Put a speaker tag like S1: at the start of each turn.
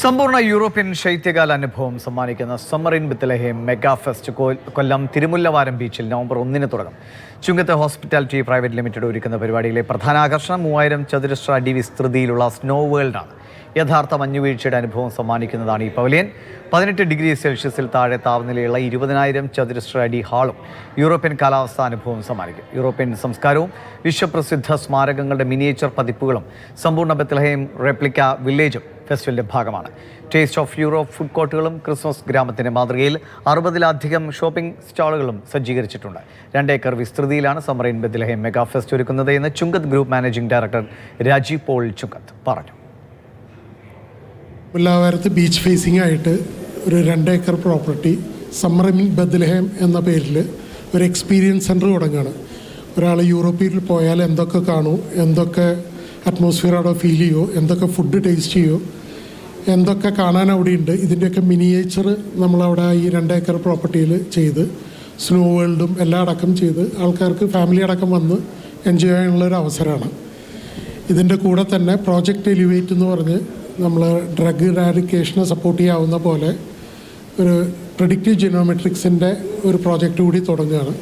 S1: സമ്പൂർണ യൂറോപ്യൻ ശൈത്യകാല അനുഭവം സമ്മാനിക്കുന്ന summer in Bethlehem mega fest Kollam Thirumullavaram ബീച്ചിൽ നവംബർ ഒന്നിന് തുടങ്ങും ചുങ്കത്തെ ഹോസ്പിറ്റാലിറ്റി പ്രൈവറ്റ് ലിമിറ്റഡ് ഒരുക്കുന്ന പരിപാടിയിലെ പ്രധാന ആകർഷണം മൂവായിരം ചതുരശ്ര അടി വിസ്തൃതിയിലുള്ള സ്നോ വേൾഡാണ് യഥാർത്ഥ മഞ്ഞുവീഴ്ചയുടെ അനുഭവം സമ്മാനിക്കുന്നതാണ് ഈ പവലിയൻ. പതിനെട്ട് ഡിഗ്രി സെൽഷ്യസിൽ താഴെ താപനിലയുള്ള ഇരുപതിനായിരം ചതുരശ്ര അടി ഹാളും യൂറോപ്യൻ കാലാവസ്ഥാ അനുഭവം സമ്മാനിക്കും. യൂറോപ്യൻ സംസ്കാരവും വിശ്വപ്രസിദ്ധ സ്മാരകങ്ങളുടെ മിനിയേച്ചർ പതിപ്പുകളും സമ്പൂർണ ബത്ലഹേം റെപ്ലിക്ക വില്ലേജും ഫെസ്റ്റിവലിന്റെ ഭാഗമാണ്. ടേസ്റ്റ് ഓഫ് യൂറോപ്പ് ഫുഡ് കോർട്ടുകളും ക്രിസ്മസ് ഗ്രാമത്തിന്റെ മാതൃകയിൽ അറുപതിലധികം ഷോപ്പിംഗ് സ്റ്റാളുകളും സജ്ജീകരിച്ചിട്ടുണ്ട്. രണ്ടേക്കർ വിസ്തൃതിയിലാണ് summer in Bethlehem mega fest ഒരുക്കുന്നത് എന്ന് Chungath group managing director Rajeev Paul Chungath പറഞ്ഞു.
S2: മുല്ലാവാരത്ത് ബീച്ച് ഫേസിംഗ് ആയിട്ട് ഒരു രണ്ട് ഏക്കർ പ്രോപ്പർട്ടി സമ്മറിൻ ബദ്ലഹേം എന്ന പേരിൽ ഒരു എക്സ്പീരിയൻസ് സെന്റർ തുടങ്ങുകയാണ് ഒരാൾ യൂറോപ്പിൽ പോയാൽ എന്തൊക്കെ കാണൂ എന്തൊക്കെ അറ്റ്മോസ്ഫിയർ അവിടെ ഫീൽ ചെയ്യുമോ എന്തൊക്കെ ഫുഡ് ടേസ്റ്റ് ചെയ്യോ എന്തൊക്കെ കാണാൻ അവിടെ ഉണ്ട് ഇതിന്റെയൊക്കെ മിനിയേച്ചർ നമ്മളവിടെ ഈ രണ്ട് ഏക്കർ പ്രോപ്പർട്ടിയിൽ ചെയ്ത് സ്നോ വേൾഡും എല്ലാം അടക്കം ചെയ്ത് ആൾക്കാർക്ക് ഫാമിലി അടക്കം വന്ന് എൻജോയ് ചെയ്യാനുള്ള ഒരു അവസരമാണ്. ഇതിന്റെ കൂടെ തന്നെ പ്രോജക്റ്റ് എലിവേറ്റ് എന്ന് പറഞ്ഞ് നമ്മൾ ഡ്രഗ് റാഡിക്കേഷനെ സപ്പോർട്ട് ചെയ്യാവുന്ന പോലെ ഒരു പ്രഡിക്റ്റീവ് ജിനോമെട്രിക്സിന്റെ ഒരു പ്രോജക്റ്റ് കൂടി തുടങ്ങുകയാണ്.